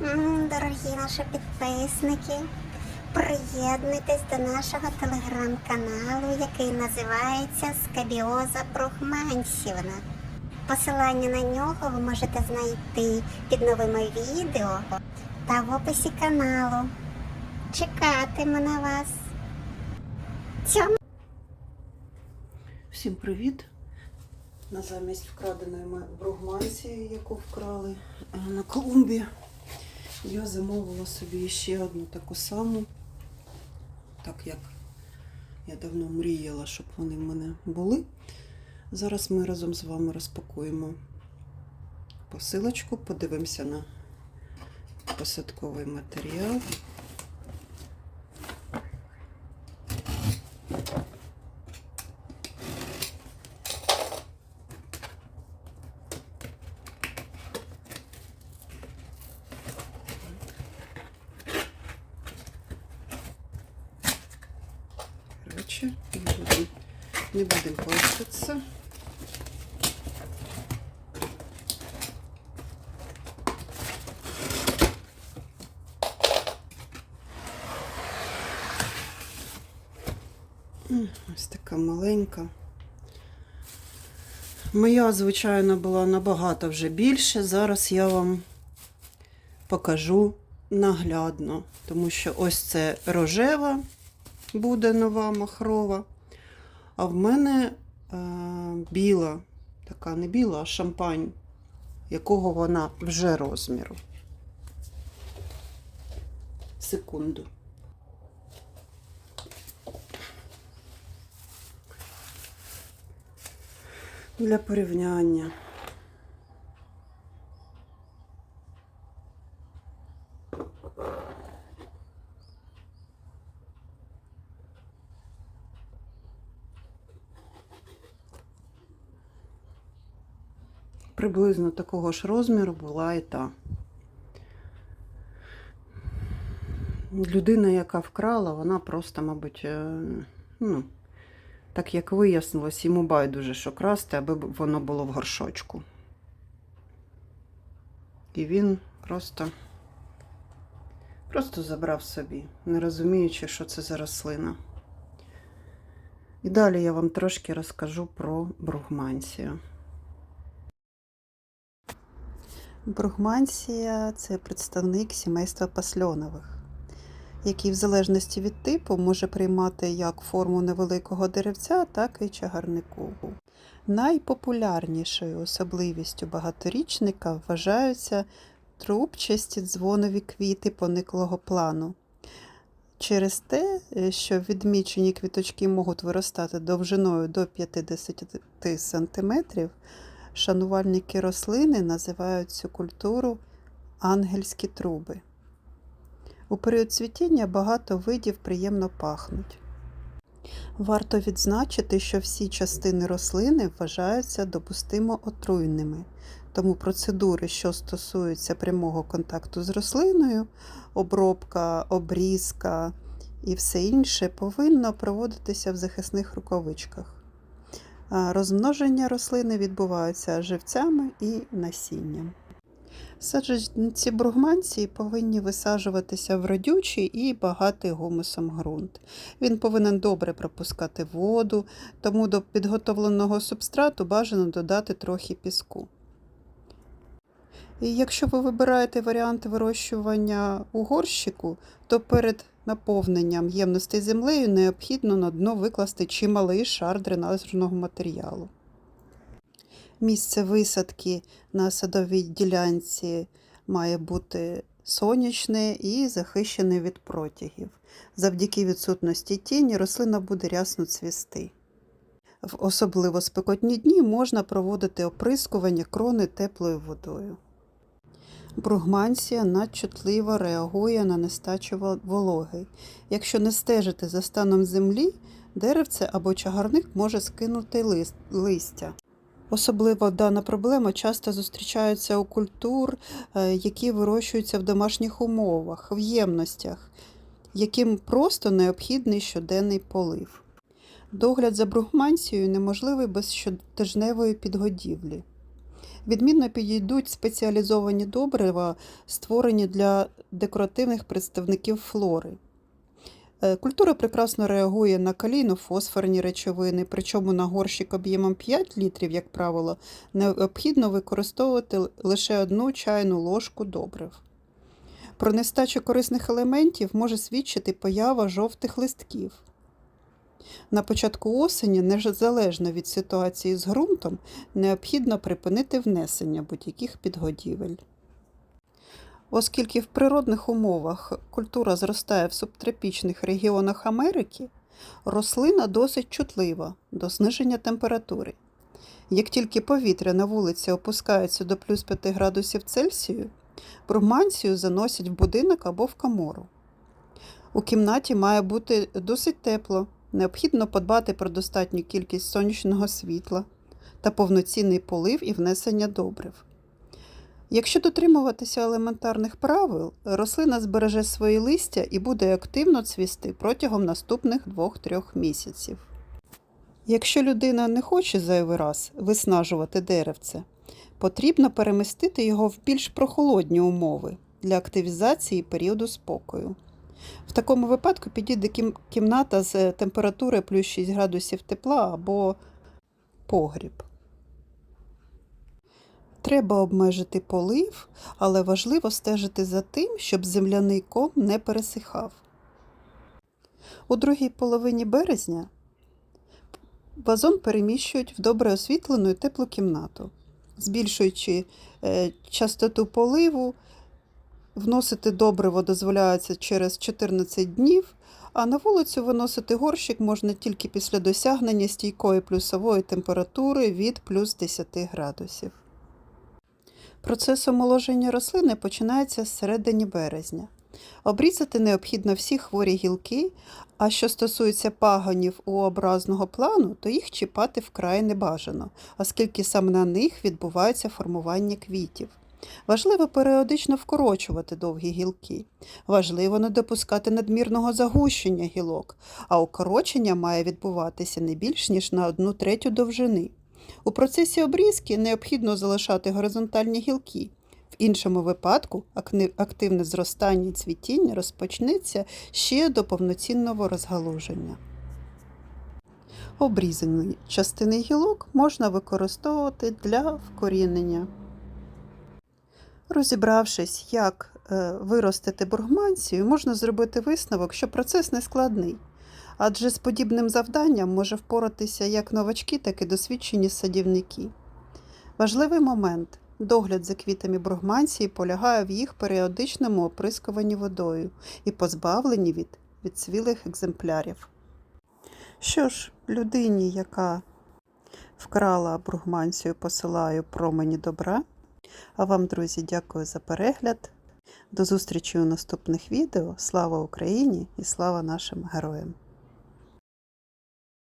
Дорогі наші підписники, приєднуйтесь до нашого телеграм-каналу, який називається Скабіоза Брухманщівна. Посилання на нього ви можете знайти під новими відео та в описі каналу. Чекатиму на вас. Цьому Всім привіт! На замість вкраденої бругманції, яку вкрали е, на клумбі, я замовила собі ще одну таку саму, так як я давно мріяла, щоб вони в мене були. Зараз ми разом з вами розпакуємо посилочку, подивимося на посадковий матеріал. Короче, не будем, не будем пользоваться. Ось така маленька. Моя, звичайно, була набагато вже більше. Зараз я вам покажу наглядно, тому що ось це рожева буде нова махрова. А в мене е, біла, така не біла, а шампань, якого вона вже розміру. Секунду. Для порівняння. Приблизно такого ж розміру була і та. Людина, яка вкрала, вона просто, мабуть, е, ну, так як вияснилось, йому байдуже, що красти, аби воно було в горшочку. І він просто, просто забрав собі, не розуміючи, що це за рослина. І далі я вам трошки розкажу про бругманцію. Бругмансія це представник сімейства пасльонових, який в залежності від типу може приймати як форму невеликого деревця, так і чагарнику. Найпопулярнішою особливістю багаторічника вважаються трубчасті дзвонові квіти пониклого плану. Через те, що відмічені квіточки можуть виростати довжиною до 50 см, Шанувальники рослини називають цю культуру ангельські труби. У період цвітіння багато видів приємно пахнуть. Варто відзначити, що всі частини рослини вважаються допустимо отруйними, тому процедури, що стосуються прямого контакту з рослиною, обробка, обрізка і все інше, повинно проводитися в захисних рукавичках. Розмноження рослини відбувається живцями і насінням. Саджанці бругманції повинні висаджуватися в родючий і багатий гумусом ґрунт. Він повинен добре пропускати воду, тому до підготовленого субстрату бажано додати трохи піску. І якщо ви вибираєте варіант вирощування у горщику, то перед наповненням ємності землею необхідно на дно викласти чималий шар дренажного матеріалу. Місце висадки на садовій ділянці має бути сонячне і захищене від протягів. Завдяки відсутності тіні рослина буде рясно цвісти. В особливо спекотні дні можна проводити оприскування крони теплою водою. Бругмансія надчутливо реагує на нестачу вологи. Якщо не стежити за станом землі, деревце або чагарник може скинути лист- листя. Особливо дана проблема часто зустрічається у культур, е, які вирощуються в домашніх умовах, в ємностях, яким просто необхідний щоденний полив. Догляд за бругмансією неможливий без щотижневої підгодівлі. Відмінно підійдуть спеціалізовані добрива, створені для декоративних представників флори. Е, Культура прекрасно реагує на калійно-фосфорні речовини, причому на горщик об'ємом 5 літрів, як правило, необхідно використовувати лише одну чайну ложку добрив. Про нестачу корисних елементів може свідчити поява жовтих листків. На початку осені, незалежно від ситуації з ґрунтом, необхідно припинити внесення будь-яких підгодівель. Оскільки в природних умовах культура зростає в субтропічних регіонах Америки, рослина досить чутлива до зниження температури. Як тільки повітря на вулиці опускається до плюс 5 градусів Цельсію, бруманцію заносять в будинок або в камору. У кімнаті має бути досить тепло, необхідно подбати про достатню кількість сонячного світла та повноцінний полив і внесення добрив. Якщо дотримуватися елементарних правил, рослина збереже свої листя і буде активно цвісти протягом наступних 2-3 місяців. Якщо людина не хоче зайвий раз виснажувати деревце, потрібно перемістити його в більш прохолодні умови для активізації періоду спокою. В такому випадку підійде кімната з температури плюс 6 градусів тепла або погріб. Треба обмежити полив, але важливо стежити за тим, щоб земляний ком не пересихав. У другій половині березня вазон переміщують в добре освітлену і теплу кімнату, збільшуючи е, частоту поливу, вносити добриво дозволяється через 14 днів, а на вулицю виносити горщик можна тільки після досягнення стійкої плюсової температури від плюс 10 градусів. Процес омоложення рослини починається з середини березня. Обрізати необхідно всі хворі гілки, а що стосується пагонів у образного плану, то їх чіпати вкрай не бажано, оскільки саме на них відбувається формування квітів. Важливо періодично вкорочувати довгі гілки. Важливо не допускати надмірного загущення гілок, а укорочення має відбуватися не більш ніж на одну третю довжини. У процесі обрізки необхідно залишати горизонтальні гілки. В іншому випадку активне зростання і цвітіння розпочнеться ще до повноцінного розгалуження. Обрізані частини гілок можна використовувати для вкорінення. Розібравшись, як е, виростити бургманцію, можна зробити висновок, що процес не складний. Адже з подібним завданням може впоратися як новачки, так і досвідчені садівники. Важливий момент догляд за квітами бургманції полягає в їх періодичному оприскуванні водою і позбавленні від відцвілих екземплярів. Що ж, людині, яка вкрала бургманцію, посилаю промені добра. А вам, друзі, дякую за перегляд. До зустрічі у наступних відео. Слава Україні і слава нашим героям!